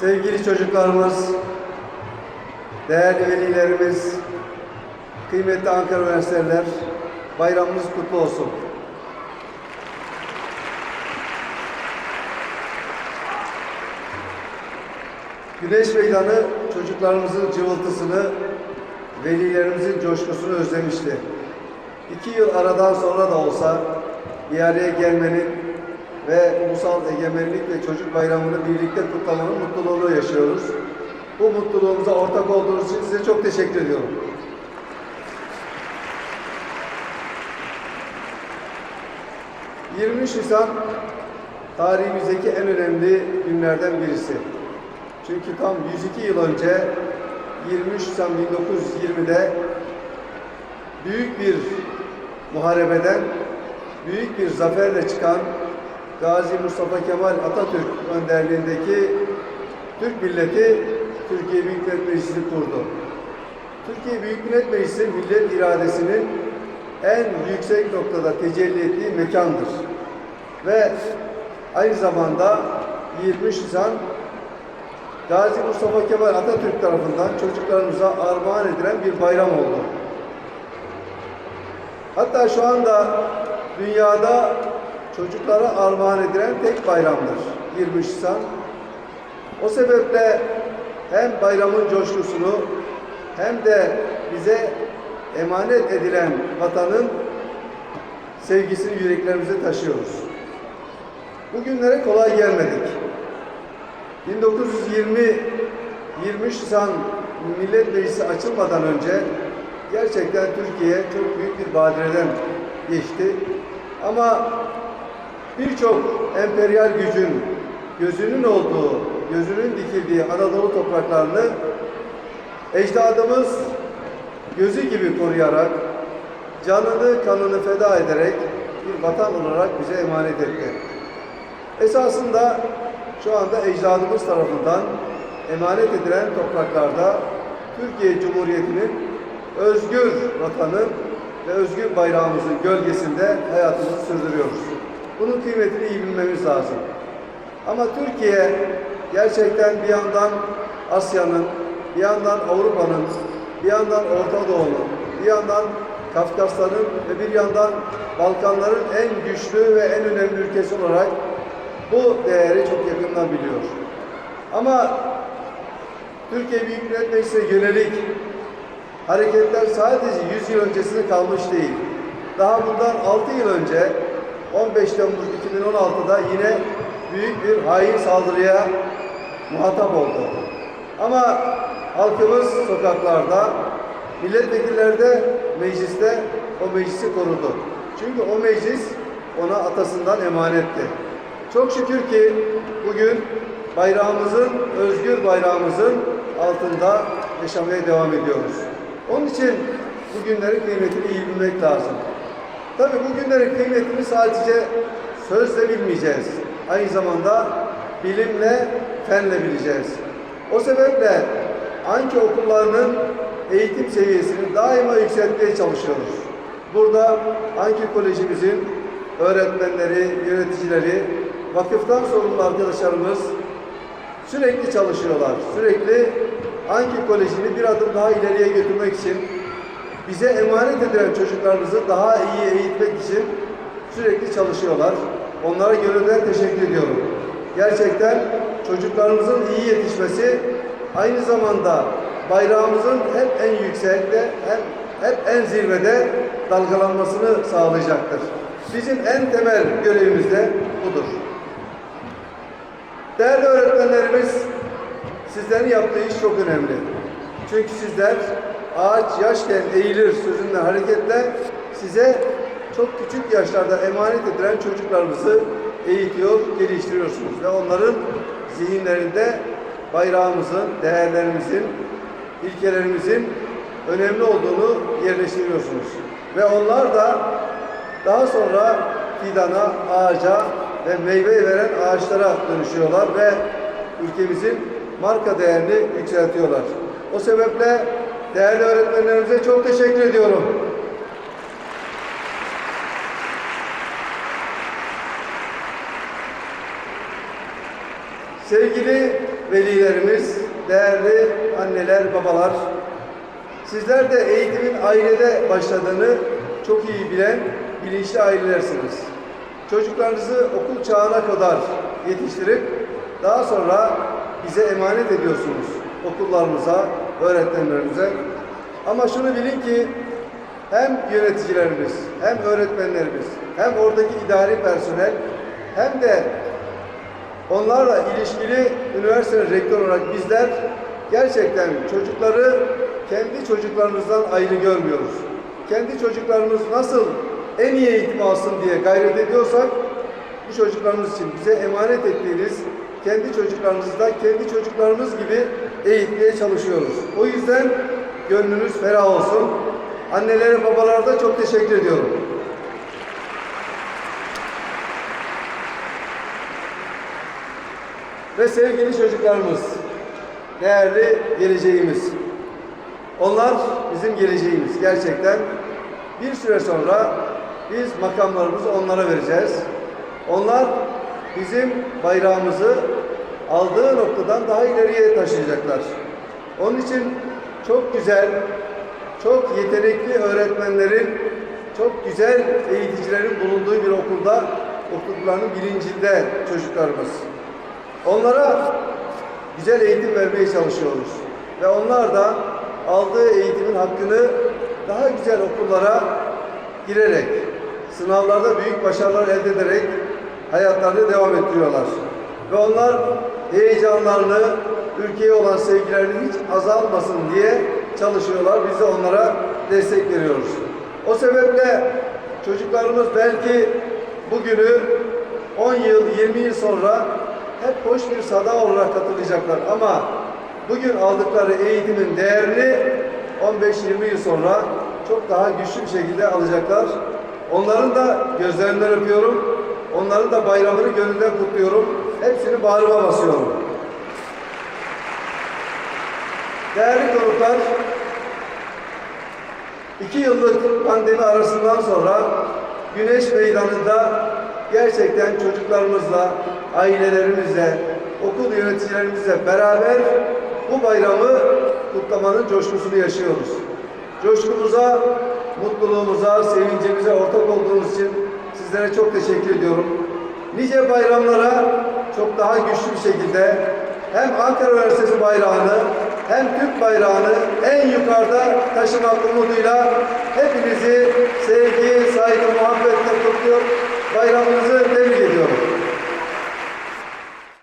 Sevgili çocuklarımız, değerli velilerimiz, kıymetli Ankara Üniversiteliler, bayramınız kutlu olsun. Güneş Meydanı çocuklarımızın cıvıltısını, velilerimizin coşkusunu özlemişti. İki yıl aradan sonra da olsa bir araya gelmenin ve Ulusal Egemenlik ve Çocuk Bayramı'nı birlikte kutlamanın mutluluğunu yaşıyoruz. Bu mutluluğumuza ortak olduğunuz için size çok teşekkür ediyorum. ...23 Nisan tarihimizdeki en önemli günlerden birisi. Çünkü tam 102 yıl önce 23 Nisan 1920'de büyük bir muharebeden büyük bir zaferle çıkan Gazi Mustafa Kemal Atatürk önderliğindeki Türk milleti Türkiye Büyük Millet Meclisi'ni kurdu. Türkiye Büyük Millet Meclisi millet iradesinin en yüksek noktada tecelli ettiği mekandır. Ve aynı zamanda 23 Nisan Gazi Mustafa Kemal Atatürk tarafından çocuklarımıza armağan edilen bir bayram oldu. Hatta şu anda dünyada çocuklara armağan edilen tek bayramdır 23 Nisan. O sebeple hem bayramın coşkusunu hem de bize emanet edilen vatanın sevgisini yüreklerimize taşıyoruz. Bugünlere kolay gelmedik. 1920 23 Nisan Millet Meclisi açılmadan önce gerçekten Türkiye çok büyük bir badireden geçti. Ama birçok emperyal gücün gözünün olduğu, gözünün dikildiği Anadolu topraklarını ecdadımız gözü gibi koruyarak, canını kanını feda ederek bir vatan olarak bize emanet etti. Esasında şu anda ecdadımız tarafından emanet edilen topraklarda Türkiye Cumhuriyeti'nin özgür vatanın ve özgür bayrağımızın gölgesinde hayatımızı sürdürüyoruz. Bunun kıymetini iyi bilmemiz lazım. Ama Türkiye gerçekten bir yandan Asya'nın, bir yandan Avrupa'nın, bir yandan Orta Doğu'nun, bir yandan Kafkasların ve bir yandan Balkanların en güçlü ve en önemli ülkesi olarak bu değeri çok yakından biliyor. Ama Türkiye Büyük Millet Meclisi'ne yönelik hareketler sadece 100 yıl öncesine kalmış değil. Daha bundan 6 yıl önce 15 Temmuz 2016'da yine büyük bir hain saldırıya muhatap oldu. Ama halkımız sokaklarda, milletvekilleri de mecliste o meclisi korudu. Çünkü o meclis ona atasından emanetti. Çok şükür ki bugün bayrağımızın, özgür bayrağımızın altında yaşamaya devam ediyoruz. Onun için bu günlerin kıymetini iyi bilmek lazım. Tabii bu günlerin kıymetini sadece sözle bilmeyeceğiz. Aynı zamanda bilimle, fenle bileceğiz. O sebeple Anki okullarının eğitim seviyesini daima yükseltmeye çalışıyoruz. Burada Anki Kolejimizin öğretmenleri, yöneticileri, vakıftan sorumlu arkadaşlarımız sürekli çalışıyorlar. Sürekli Anki Koleji'ni bir adım daha ileriye götürmek için bize emanet edilen çocuklarımızı daha iyi eğitmek için sürekli çalışıyorlar. Onlara gönülden teşekkür ediyorum. Gerçekten çocuklarımızın iyi yetişmesi aynı zamanda bayrağımızın hep en yüksekte, hem hep en zirvede dalgalanmasını sağlayacaktır. Bizim en temel görevimiz de budur. Değerli öğretmenlerimiz, sizlerin yaptığı iş çok önemli. Çünkü sizler ağaç yaşken eğilir sözünden hareketle size çok küçük yaşlarda emanet edilen çocuklarımızı eğitiyor, geliştiriyorsunuz ve onların zihinlerinde bayrağımızın, değerlerimizin, ilkelerimizin önemli olduğunu yerleştiriyorsunuz. Ve onlar da daha sonra fidana, ağaca ve meyve veren ağaçlara dönüşüyorlar ve ülkemizin marka değerini yükseltiyorlar. O sebeple değerli öğretmenlerimize çok teşekkür ediyorum. Sevgili velilerimiz, değerli anneler, babalar, sizler de eğitimin ailede başladığını çok iyi bilen bilinçli ailelersiniz. Çocuklarınızı okul çağına kadar yetiştirip daha sonra bize emanet ediyorsunuz. Okullarımıza, öğretmenlerimize. Ama şunu bilin ki hem yöneticilerimiz, hem öğretmenlerimiz, hem oradaki idari personel, hem de onlarla ilişkili üniversite rektör olarak bizler gerçekten çocukları kendi çocuklarımızdan ayrı görmüyoruz. Kendi çocuklarımız nasıl en iyi eğitim alsın diye gayret ediyorsak bu çocuklarımız için bize emanet ettiğiniz kendi çocuklarımızı da kendi çocuklarımız gibi eğitmeye çalışıyoruz. O yüzden gönlünüz ferah olsun. Annelere, babalara da çok teşekkür ediyorum. Ve sevgili çocuklarımız, değerli geleceğimiz. Onlar bizim geleceğimiz gerçekten. Bir süre sonra biz makamlarımızı onlara vereceğiz. Onlar bizim bayrağımızı aldığı noktadan daha ileriye taşıyacaklar. Onun için çok güzel, çok yetenekli öğretmenlerin, çok güzel eğiticilerin bulunduğu bir okulda okuduklarının bilincinde çocuklarımız. Onlara güzel eğitim vermeye çalışıyoruz. Ve onlar da aldığı eğitimin hakkını daha güzel okullara girerek, sınavlarda büyük başarılar elde ederek hayatlarını devam ettiriyorlar. Ve onlar heyecanlarını, ülkeye olan sevgilerini hiç azalmasın diye çalışıyorlar. Biz de onlara destek veriyoruz. O sebeple çocuklarımız belki bugünü 10 yıl, 20 yıl sonra hep hoş bir sada olarak hatırlayacaklar. Ama bugün aldıkları eğitimin değerini 15-20 yıl sonra çok daha güçlü bir şekilde alacaklar. Onların da gözlerinden öpüyorum. Onların da bayramını gönülden kutluyorum. Hepsini bağrıma basıyorum. Değerli konuklar, iki yıllık pandemi arasından sonra Güneş Meydanı'nda gerçekten çocuklarımızla, ailelerimizle, okul yöneticilerimizle beraber bu bayramı kutlamanın coşkusunu yaşıyoruz. Coşkumuza, mutluluğumuza, sevincimize ortak olduğunuz için sizlere çok teşekkür ediyorum. Nice bayramlara çok daha güçlü bir şekilde hem Ankara Üniversitesi bayrağını hem Türk bayrağını en yukarıda taşımak umuduyla hepinizi sevgi, saygı, muhabbetle kutluyor. Bayramınızı tebrik.